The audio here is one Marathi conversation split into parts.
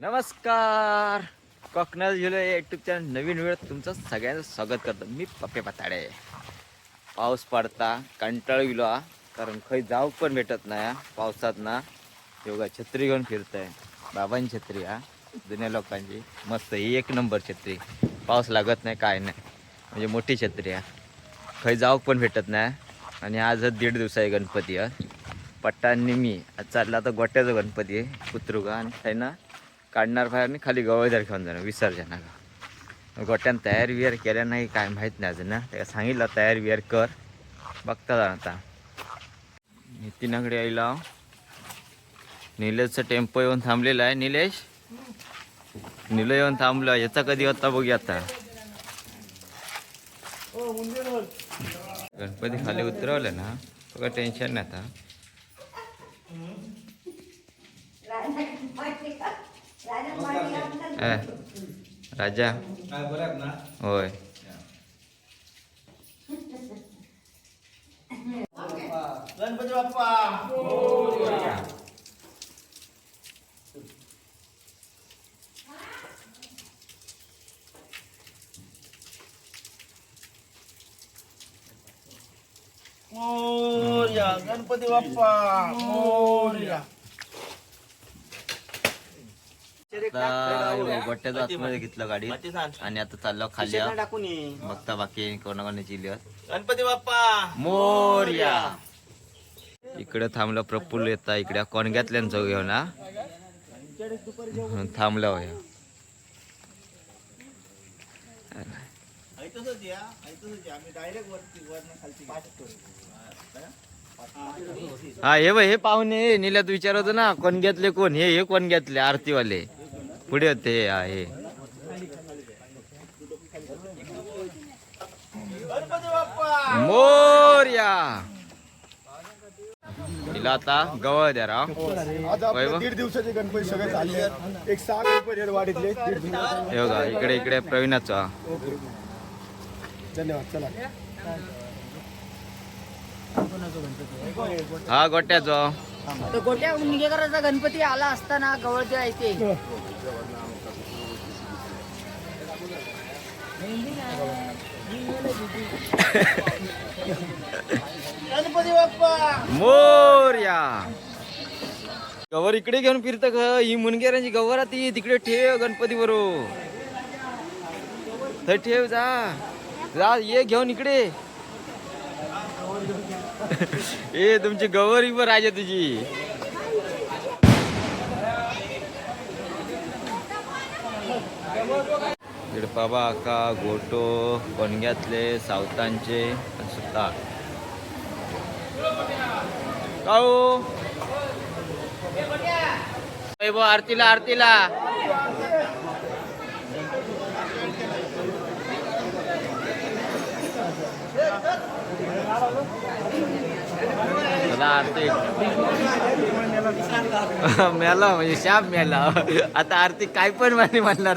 नमस्कार. कोकणात झुलो या युट्यूब चॅनल नवीन वेळ तुमचं सगळ्यांचं स्वागत करतो. मी पप्पे पताडे. पाऊस पडता कंटाळ गेलो कारण खंय जाऊ पण भेटत नाही हा. पावसात ना योगा छत्री घेऊन फिरतंय. बाबांची छत्री हा. जुन्या लोकांची. मस्त ही एक नंबर छत्री. पाऊस लागत नाही काय नाही. म्हणजे मोठी छत्री हा. खंय जाऊ पण भेटत नाही आणि आज दीड दिवस आहे गणपती हा. पट्टांनी मी आज चालला तर गोट्याचा गणपती आहे. कुत्रुगा आणि ना? काढणार बाहेर आणि खाली गवळदार घेऊन जाणार विसर्जनाला. गोट्यान तयार विहार केल्या नाही काय माहीत नाही अजून ना त्याला सांगितलं तयार विहार कर. बघता जाणार आता. नितीनाकडे यायला. निलेशचा टेम्पो येऊन थांबलेला आहे. निलेश? निल येऊन थांबलो. याचा कधी होता बघूया आता. गणपती खाली उतरवलं ना बघा टेन्शन नाही आता. ए, राजा होय गणपती बाप्पा मोर्या गणपती बाप्पा मोर्या आता गोट्याचं आतमध्ये घेतलं गाडी आणि आता चाललो खाली. बघता बाकी कोणाकोणाची लिहत गणपती बाप्पा. मोर्या. इकडे थांबलं प्रफुल्ल येता इकडे. कोणग्यातल्यांचं घेऊन हा? म्हणून थांबला होय. हा हे हे पाहुणे निल्यात विचार होतो ना कोणग्यातले कोण? हे हे कोणग्यातले आरतीवाले? पुढे हे, हा हे गणपती बाप्पा मोर्या. तिला आता गवळ द्या राव. आज आपले वैभव? दीड दिवसाचे गणपती सगळे चालले आहेत. एक सहा गणपती आहेत वाडीतले दीड दिवसाचे. हे बघा इकडे इकडे प्रवीणाचा. धन्यवाद चला. हा गोट्याचा. गोट्या मुंगेकरांचा गणपती आला असताना गवळच्या येते गणपती मोर्या. गवर इकडे घेऊन फिरत ग. ही मुनगेरांची गवर ती. तिकडे ठेव गणपती बरोबर तर ठेव जा. जा ये घेऊन इकडे. ए तुमची गवर इवर राजा तुझी. बाबा आका गोटो कोणग्यातले सावतांचे आणि सुद्धा काऊ वैभव आरतीला आरतीला. आरती. मेला म्हणजे शाप मेला. आता आरती काय पण म्हणे म्हणणार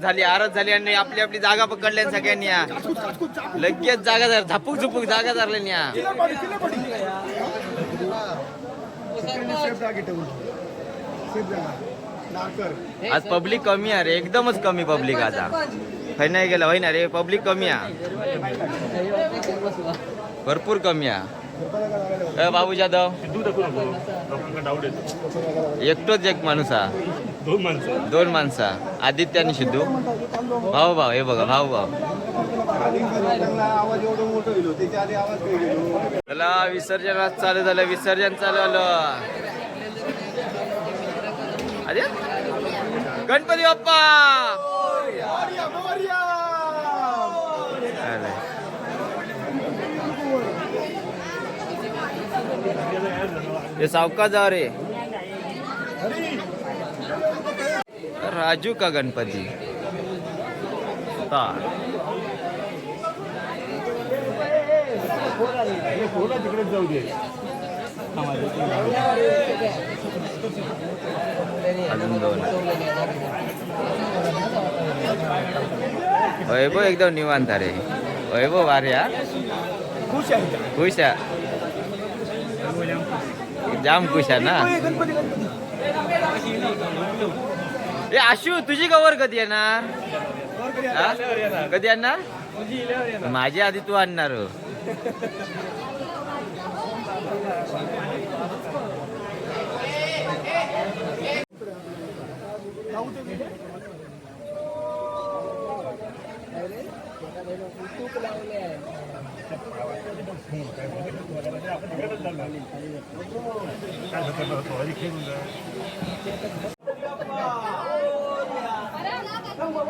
त्याच्यात झाली आरत झाली आणि आपली आपली जागा पकडल्या सगळ्यांनी या. लगेच जागा धर झापूक झुपूक जागा आणि या. आज पब्लिक कमी आहे रे एकदमच कमी पब्लिक आता. खै नाही गेलं होय ना रे पब्लिक कमी आहे. भरपूर कमी आहे. बाबू जाधव. एकटोच एक माणूस हा दोन माणसं. दोन माणसा. आदित्य आणि सिद्धू. भाऊ भाऊ हे बघा भाऊ भाऊ. चला विसर्जन चालू झालं विसर्जन चालू आलं. अरे गणपती बाप्पा! हे सावका जा रे. राजू का गणपती? हा। अजून दोन वैभव एकदम निवांत रे। वैभव वारे हा खुश आहे खुश आहे। जाम खुश आहे ना? गणपती गणपती. ए आशू तुझी कवर कधी येणार? कधी आणणार? माझी आधी तू आणणार हो.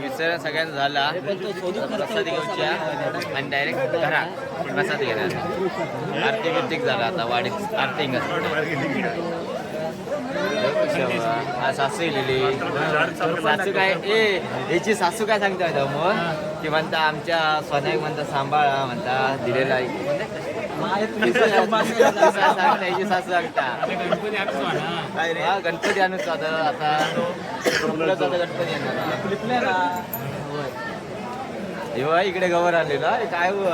विसर्जन सगळ्यांचा झाला. प्रसाद घेऊच्या आणि डायरेक्ट घरात प्रसाद घेणार. आरती बिर्तिक झाला आता वाडीत. आरती हा सासू गेलेली. सासू काय ए याची सासू काय सांगता मग की म्हणता आमच्या सोन्याक म्हणता सांभाळा म्हणता दिलेला हा गणपती आणू आता. गणपती येणार येवा इकडे गवर आलेला हे काय हो?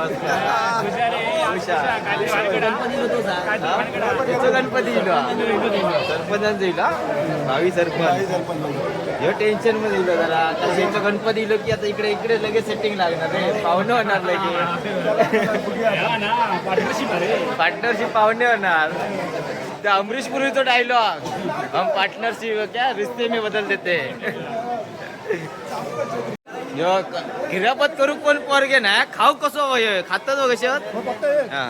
गणपती येईल. सरपंचांचं येईल? भावी सरपंच. हे टेन्शनमध्ये येईल जरा. तसेच गणपती येईल की आता इकडे इकडे लगेच सेटिंग लागणार रे पाहुणे होणार लगेच. पार्टनरशिप पाहुणे होणार. ते अमरीश पुरीचा डायलॉग हम पार्टनरशिप क्या रिश्ते में बदल देते यो किरापत करू कोण पोरगे ना? खाऊ कसं खातात हो कशात फक्त हे. हा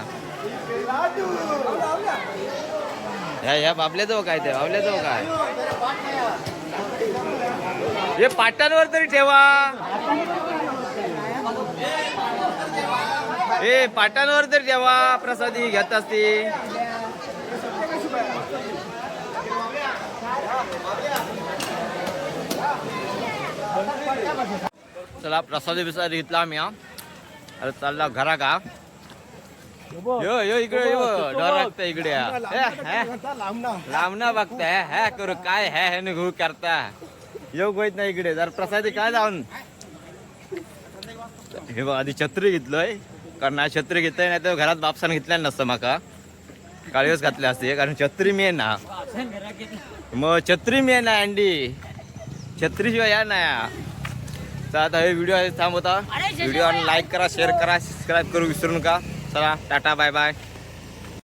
ह्या ह्या बाबल्याचं काय ते? बाबल्याचं काय? हे पाटांवर तरी ठेवा. ए पाटांवर तरी ठेवा. प्रसादी घेत असती. चला प्रसादी बिसादी घेतला आम्ही हा. अरे चालला घरा का? यो यो इकडे यो डर लागतं इकडे हा. बघताय हॅ करू काय हॅ हे निघू करता. योग होत नाही इकडे जर प्रसादी काय जाऊन हे बघ आधी छत्री घेतलोय. कारण हा छत्री घेतलंय नाही तर घरात बापसान घेतल्या नसतं माका. काळीच घातले असते कारण छत्री मी ना मग छत्री मी ना अंडी. छत्रीशिवाय या ना तर आता हे व्हिडिओ थांबवता व्हिडिओ लाईक करा शेअर करा सबस्क्राईब करू विसरू नका. चला टाटा बाय बाय